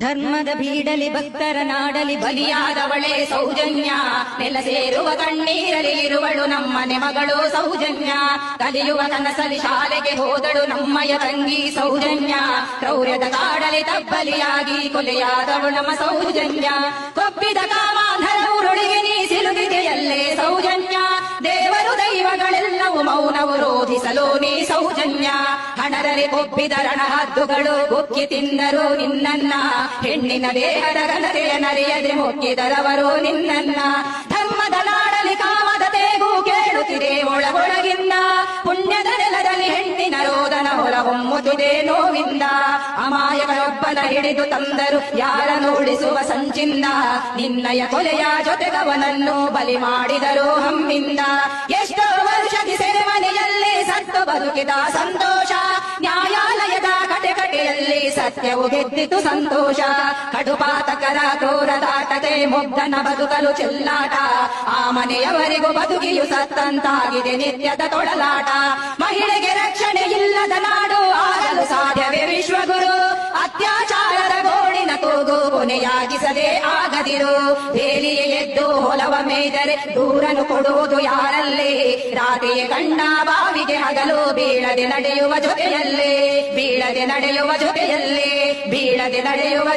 ಧರ್ಮದ ಬೀಡಲಿ ಭಕ್ತರ ನಾಡಲಿ ಬಲಿಯಾದವಳೆ ಸೌಜನ್ಯ. ನೆಲ ಸೇರುವ ಕಣ್ಣೀರಲಿ ಇರುವಳು ನಮ್ಮನೆ ಮಗಳು ಸೌಜನ್ಯ. ಕಲಿಯುವ ಕನಸಲಿ ಶಾಲೆಗೆ ಹೋದಳು ನಮ್ಮಯ ತಂಗಿ ಸೌಜನ್ಯ. ಕ್ರೌರ್ಯದ ಕಾಡಲಿ ತಬ್ಬಲಿಯಾಗಿ ಕೊಲೆಯಾದವಳು ನಮ್ಮ ಸೌಜನ್ಯ. ಕೊಬ್ಬಿದ ಕಾಮಾಧರ ಉರುಳಿಗೆ ನೀ ಸಿಲುಕಿದೆಯಲ್ಲೇ ಸೌಜನ್ಯ. ದೈವಗಳೆಲ್ಲವೂ ಮೌನವು ರೋಧಿಸಲು ನೀ ಸೌಜನ್ಯ. ಹಣದರೆ ಕೊಬ್ಬಿದ ರಣಹದ್ದುಗಳು ಬುಕ್ಕಿ ತಿಂದರು ನಿನ್ನನ್ನ. ಹೆಣ್ಣಿನ ದೇಹದ ಘನತೆಯ ನರಿಯದೆ ಮುಕ್ಕಿದರವರು ನಿನ್ನನ್ನ. ಧರ್ಮದ ನಾಡಲಿ ಕಾಮದ ತೇಗೂ ಕೇಳುತ್ತಿದೆ ಒಳಗೊಳಗಿಂದ. ಪುಣ್ಯದ ನೆಲದಲ್ಲಿ ಹೆಣ್ಣಿನ ರೋದನ ಹೊರಹೊಮ್ಮುತ್ತಿದೆ ನೋವಿಂದ. ಅಮಾಯಕರೊಬ್ಬನ ಹಿಡಿದು ತಂದರು ಯಾರನ್ನು ಉಳಿಸುವ ಸಂಚಿಂದ. ನಿನ್ನಯ ಕೊಲೆಯ ಜೊತೆಗವನನ್ನು ಬಲಿ ಮಾಡಿದರು ಹಮ್ಮಿಂದ. ಎಷ್ಟೋ ಬದುಕಿದ ಸಂತೋಷ. ನ್ಯಾಯಾಲಯದ ಕಟೆಕಟೆಯಲ್ಲಿ ಸತ್ಯವು ಗೆದ್ದಿತು ಸಂತೋಷ. ಕಡುಪಾತಕರ ಕ್ರೂರದಾಟತೆ ಮುಗ್ಧನ ಬದುಕಲು ಚೆಲ್ಲಾಟ. ಆ ಮನೆಯವರೆಗೂ ಬದುಕಿಯು ಸತ್ತಂತಾಗಿದೆ ನಿತ್ಯದ ತೊಡಲಾಟ. ಮಹಿಳೆಗೆ ರಕ್ಷಣೆ ಕೊನೆಯಾಗಿಸದೆ ಆಗದಿರು. ಬೇಲಿಯ ಎದ್ದು ಹೊಲವ ಮೇದರೆ ದೂರನು ಕೊಡುವುದು ಯಾರಲ್ಲಿ? ರಾತ್ರಿಯೇ ಕಂಡ ಬಾವಿಗೆ ಹಗಲು, ಬೀಳದೆ ನಡೆಯುವ ಜೊತೆಯಲ್ಲಿ, ಬೀಳದೆ ನಡೆಯುವ ಜೊತೆಯಲ್ಲಿ, ಬೀಳದೆ ನಡೆಯುವ